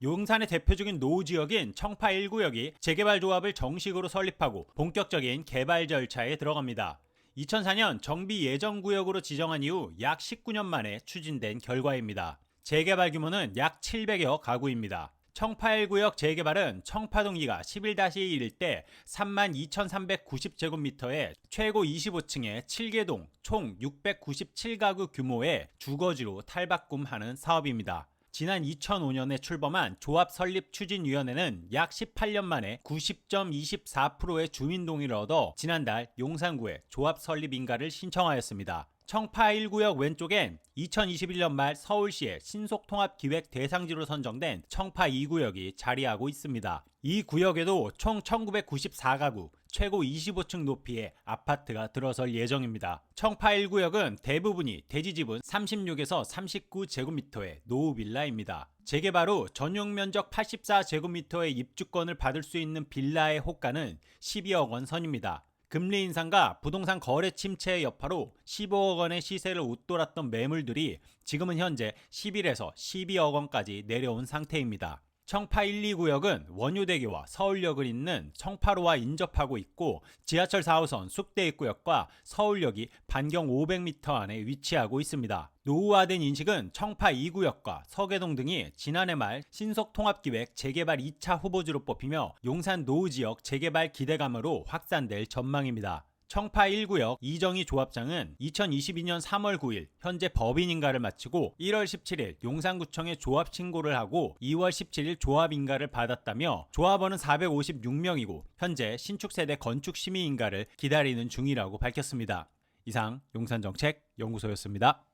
용산의 대표적인 노후 지역인 청파 1구역이 재개발 조합을 정식으로 설립하고 본격적인 개발 절차에 들어갑니다. 2004년 정비 예정 구역으로 지정한 이후 약 19년 만에 추진된 결과입니다. 재개발 규모는 약 700여 가구입니다. 청파 1구역 재개발은 청파동 2가 11-1일 때 32,390제곱미터의 최고 25층의 7개동 총 697가구 규모의 주거지로 탈바꿈하는 사업입니다. 지난 2005년에 출범한 조합 설립 추진위원회는 약 18년 만에 90.24%의 주민 동의를 얻어 지난달 용산구에 조합 설립 인가를 신청하였습니다. 청파 1구역 왼쪽엔 2021년 말 서울시의 신속통합기획 대상지로 선정된 청파 2구역이 자리하고 있습니다. 이 구역에도 총 1994가구, 최고 25층 높이의 아파트가 들어설 예정입니다. 청파 1구역은 대부분이 대지 지분 36에서 39제곱미터의 노후 빌라입니다. 재개발 후 전용 면적 84제곱미터의 입주권을 받을 수 있는 빌라의 호가는 12억 원 선입니다. 금리 인상과 부동산 거래 침체의 여파로 15억 원의 시세를 웃돌았던 매물들이 지금은 현재 11에서 12억 원까지 내려온 상태입니다. 청파 1, 2구역은 원효대교와 서울역을 잇는 청파로와 인접하고 있고 지하철 4호선 숙대 입구역과 서울역이 반경 500m 안에 위치하고 있습니다. 노후화된 인식은 청파 2구역과 서계동 등이 지난해 말 신속통합기획 재개발 2차 후보지로 뽑히며 용산 노후 지역 재개발 기대감으로 확산될 전망입니다. 청파 1구역 이정희 조합장은 2022년 3월 9일 현재 법인인가를 마치고 1월 17일 용산구청에 조합 신고를 하고 2월 17일 조합 인가를 받았다며 조합원은 456명이고 현재 신축 세대 건축 심의 인가를 기다리는 중이라고 밝혔습니다. 이상 용산정책 연구소였습니다.